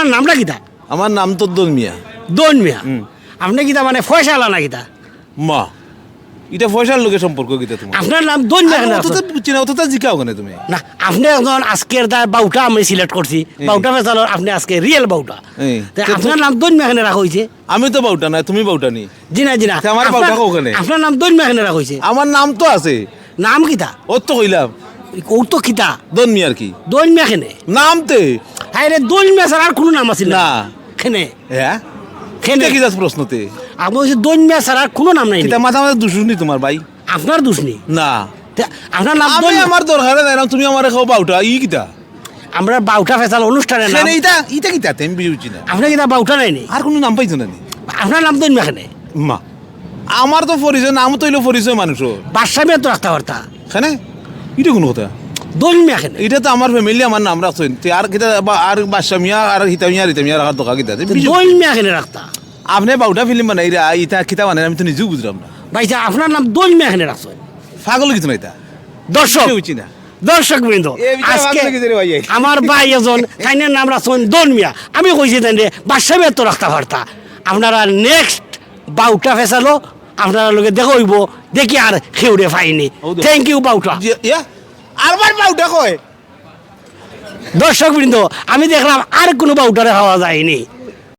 আপনার নামটা কিতা? আমার নাম তো দন মিয়া। দন মিয়া। আপনি কিতা মানে ফয়সালা না কিতা? মা এটা পয়সার লোকের সম্পর্ক কিতা তোমার? আপনার নাম দন মিয়া কেন অতটা বুঝছি না অতটা জিকাও কেন তুমি? না আপনি একজন আজকের তার বাউটা আমি সিলেক্ট করছি। বাউটা ফেসালোর আপনি আজকে রিয়েল বাউটা। তো- আপনার নাম দন মিয়া কেন রাখা হয়েছে? আমি তো বাউটা না তুমি বাউটা নি। জি না জি না তা আমার বাউটা কওখানে? আপনার নাম দন মিয়া কেন রাখা হয়েছে? আমার নাম তো আছে। নাম কিতা? ওর তো কইলাম। কিতা? দন মিয়ার কি। দন মিয়া কেনে? নাম তে হ্যাঁ রে দন মিয়া ছাড়া আর কোনো নাম আছে না। কেনে? হ্যাঁ এটা কি যাস প্রশ্নতে? আপনি বলছে দন মিয়া ছাড়া আর কোনো নাম নাই কিতা মাথা মাথা দুশুনি তোমার ভাই? আপনার দোষ নেই না। আপনার নাম আমি। আমার দরকার নাই তুমি আমার খাও বাউটা ই কিতা? আমরা বাউটা ফেসাল অনুষ্ঠানে সেনে ইটা ইটা কিতা? আমি বুঝছি না। আপনার কিতা বাউটা নাই নি? আর কোনো নাম পাইছো না নি? আপনার নাম দন মিয়া কেনে? মা। আমার তো পরিচয় নাম তো হইল পরিচয় মানুষের বাদশা মিয়া তো রাখতে পারতা হ্যাঁ এটা কোনো কথা? দন মিয়া কেনে? এটা তো আমার ফ্যামিলি আমার নাম রাখছেন। আর কিতা আর বাদশা মিয়া আর হিতা মিয়া রিতা মিয়া রাখার কিতা? রাখতা? আপনি বাউটা ফিল্ম বানাই কিতা বানাই আমি তো নিজেও বুঝলাম না। ভাইসা আপনার নাম রাখছেন? পাগল কিছু না এটা? দর্শক না। দর্শক বৃন্দ আজকে ভাই। আমার ভাই এজন কাইনের নাম রাখছেন দন মিয়া আমি কইছি রে বাদশা মিয়া তো রাখতে পারতা। আপনারা নেক্সট বাউটা ফেসালো আপনারা লোকে দেখো হইব দেখি আর খেউরে পাইনি থ্যাংক ইউ বাউটা আরবার আর বার বাউটা কয়? দর্শক বৃন্দ আমি দেখলাম আর কোনো বাউটারে খাওয়া যায়নি।